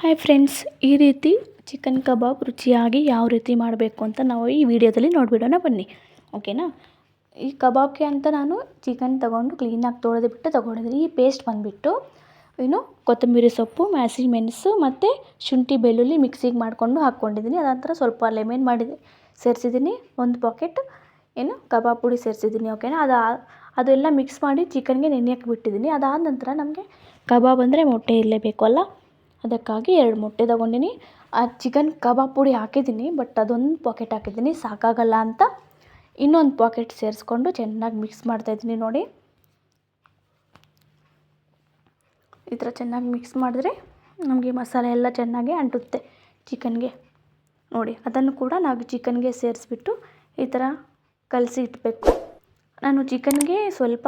Hi friends ಈ ರೀತಿ chicken ಕಬಾಬ್ ರುಚಿಯಾಗಿ ಯಾವ ರೀತಿ ಮಾಡಬೇಕು ಅಂತ ನಾವು ಈ ವಿಡಿಯೋದಲ್ಲಿ ನೋಡಿಬಿಡೋಣ ಬನ್ನಿ. ಓಕೆನಾ ಈ ಕಬಾಬ್ಗೆ ಅಂತ ನಾನು ಚಿಕನ್ ತೊಗೊಂಡು ಕ್ಲೀನಾಗಿ ತೊಳೆದು ಬಿಟ್ಟು ತೊಗೊಂಡಿದ್ದೀನಿ. ಈ ಪೇಸ್ಟ್ ಬಂದುಬಿಟ್ಟು ಏನು ಕೊತ್ತಂಬರಿ ಸೊಪ್ಪು, ಮೆಣಸು ಮತ್ತು ಶುಂಠಿ ಬೆಳ್ಳುಳ್ಳಿ ಮಿಕ್ಸಿಗೆ ಮಾಡಿಕೊಂಡು ಹಾಕ್ಕೊಂಡಿದ್ದೀನಿ. ಅದಂತರ ಸ್ವಲ್ಪ ಲೆಮನ್ ಮಾಡಿ ಸೇರಿಸಿದ್ದೀನಿ. ಒಂದು ಪಾಕೆಟ್ ಏನು ಕಬಾಬ್ ಪುಡಿ ಸೇರಿಸಿದ್ದೀನಿ ಓಕೆನಾ ಅದು ಅದೆಲ್ಲ ಮಿಕ್ಸ್ ಮಾಡಿ ಚಿಕನ್ಗೆ ನೆನೆಯಕ್ಕೆ ಬಿಟ್ಟಿದ್ದೀನಿ. ಅದಾದ ನಂತರ ನಮಗೆ ಕಬಾಬ್ ಅಂದರೆ ಮೊಟ್ಟೆ ಇರಲೇಬೇಕು ಅಲ್ಲ? ಅದಕ್ಕಾಗಿ ಎರಡು ಮೊಟ್ಟೆ ತೊಗೊಂಡಿನಿ. ಆ ಚಿಕನ್ ಕಬಾಬ್ ಪುಡಿ ಹಾಕಿದ್ದೀನಿ ಬಟ್ ಅದೊಂದು ಪಾಕೆಟ್ ಹಾಕಿದ್ದೀನಿ, ಸಾಕಾಗಲ್ಲ ಅಂತ. ಇನ್ನೊಂದು ಪಾಕೆಟ್ ಸೇರಿಸ್ಕೊಂಡು ಚೆನ್ನಾಗಿ ಮಿಕ್ಸ್ ಮಾಡ್ತಾಯಿದ್ದೀನಿ ನೋಡಿ. ಈ ಥರ ಚೆನ್ನಾಗಿ ಮಿಕ್ಸ್ ಮಾಡಿದ್ರೆ ನಮಗೆ ಮಸಾಲೆ ಎಲ್ಲ ಚೆನ್ನಾಗಿ ಅಂಟುತ್ತೆ ಚಿಕನ್ಗೆ. ನೋಡಿ, ಅದನ್ನು ಕೂಡ ನಾವು ಚಿಕನ್ಗೆ ಸೇರಿಸ್ಬಿಟ್ಟು ಈ ಥರ ಕಲಸಿ ಇಡಬೇಕು. ನಾನು ಚಿಕನ್ಗೆ ಸ್ವಲ್ಪ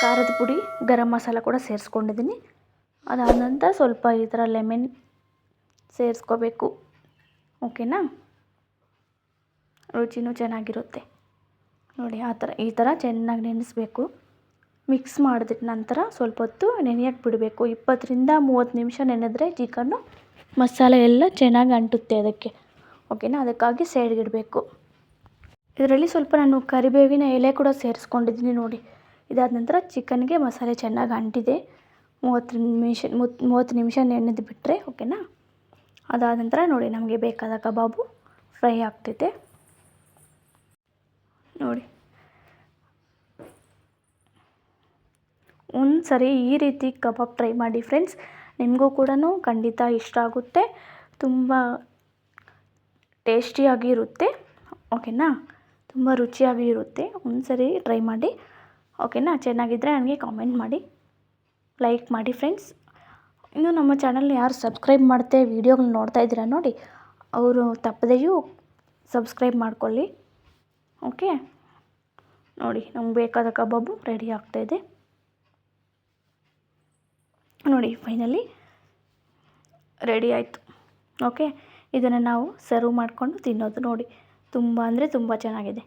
ಖಾರದ ಪುಡಿ, ಗರಂ ಮಸಾಲ ಕೂಡ ಸೇರಿಸ್ಕೊಂಡಿದ್ದೀನಿ. ಅದಾದ ನಂತರ ಸ್ವಲ್ಪ ಈ ಥರ ಲೆಮೆನ್ ಸೇರಿಸ್ಕೋಬೇಕು. ಓಕೆನಾ ರುಚಿನೂ ಚೆನ್ನಾಗಿರುತ್ತೆ. ನೋಡಿ, ಆ ಥರ, ಈ ಥರ ಚೆನ್ನಾಗಿ ನೆನೆಸ್ಬೇಕು. ಮಿಕ್ಸ್ ಮಾಡಿದ ನಂತರ ಸ್ವಲ್ಪ ಹೊತ್ತು ನೆನೆಯಕ್ಕೆ ಬಿಡಬೇಕು. ಇಪ್ಪತ್ತರಿಂದ ಮೂವತ್ತು ನಿಮಿಷ ನೆನೆದ್ರೆ ಚಿಕನ್ನು, ಮಸಾಲೆ ಎಲ್ಲ ಚೆನ್ನಾಗಿ ಅಂಟುತ್ತೆ ಅದಕ್ಕೆ. ಓಕೆನಾ ಅದಕ್ಕಾಗಿ ಸೈಡ್ಗಿಡಬೇಕು. ಇದರಲ್ಲಿ ಸ್ವಲ್ಪ ನಾನು ಕರಿಬೇವಿನ ಎಲೆ ಕೂಡ ಸೇರಿಸ್ಕೊಂಡಿದ್ದೀನಿ ನೋಡಿ. ಇದಾದ ನಂತರ ಚಿಕನ್ಗೆ ಮಸಾಲೆ ಚೆನ್ನಾಗಿ ಅಂಟಿದೆ. ಮೂವತ್ತು ನಿಮಿಷ ಮೂವತ್ತು ನಿಮಿಷ ನೆನೆದು ಬಿಟ್ಟರೆ ಓಕೆನಾ? ಅದಾದ ನಂತರ ನೋಡಿ ನಮಗೆ ಬೇಕಾದ ಕಬಾಬು ಫ್ರೈ ಆಗ್ತೈತೆ. ನೋಡಿ. ಒಂದು ಸರಿ ಈ ರೀತಿ ಕಬಾಬ್ ಟ್ರೈ ಮಾಡಿ ಫ್ರೆಂಡ್ಸ್. ನಿಮಗೂ ಕೂಡ ಖಂಡಿತ ಇಷ್ಟ ಆಗುತ್ತೆ. ತುಂಬ ಟೇಸ್ಟಿಯಾಗಿ ಇರುತ್ತೆ. ಓಕೆನಾ? ತುಂಬ ರುಚಿಯಾಗಿ ಇರುತ್ತೆ. ಒಂದು ಸರಿ ಟ್ರೈ ಮಾಡಿ. ಓಕೆನಾ? ಚೆನ್ನಾಗಿದ್ದರೆ ನನಗೆ ಕಾಮೆಂಟ್ ಮಾಡಿ. ಲೈಕ್ ಮಾಡಿ ಫ್ರೆಂಡ್ಸ್. ಇನ್ನು ನಮ್ಮ ಚಾನಲ್ ಯಾರು ಸಬ್ಸ್ಕ್ರೈಬ್ ಮಾಡ್ತೇ ವೀಡಿಯೋಗಳು ನೋಡ್ತಾ ಇದ್ದೀರಾ ನೋಡಿ, ಅವರು ತಪ್ಪದೆಯೂ ಸಬ್ಸ್ಕ್ರೈಬ್ ಮಾಡ್ಕೊಳ್ಳಿ. ಓಕೆ? ನೋಡಿ, ನಮ್ಗೆ ಬೇಕಾದ ಕಬಾಬು ರೆಡಿ ಆಗ್ತಾಯಿದೆ ನೋಡಿ, ಫೈನಲಿ ರೆಡಿ ಆಯಿತು. ಓಕೆ? ಇದನ್ನು ನಾವು ಸರ್ವ್ ಮಾಡಿಕೊಂಡು ತಿನ್ನೋದು ನೋಡಿ. ತುಂಬ ಅಂದರೆ ತುಂಬ ಚೆನ್ನಾಗಿದೆ.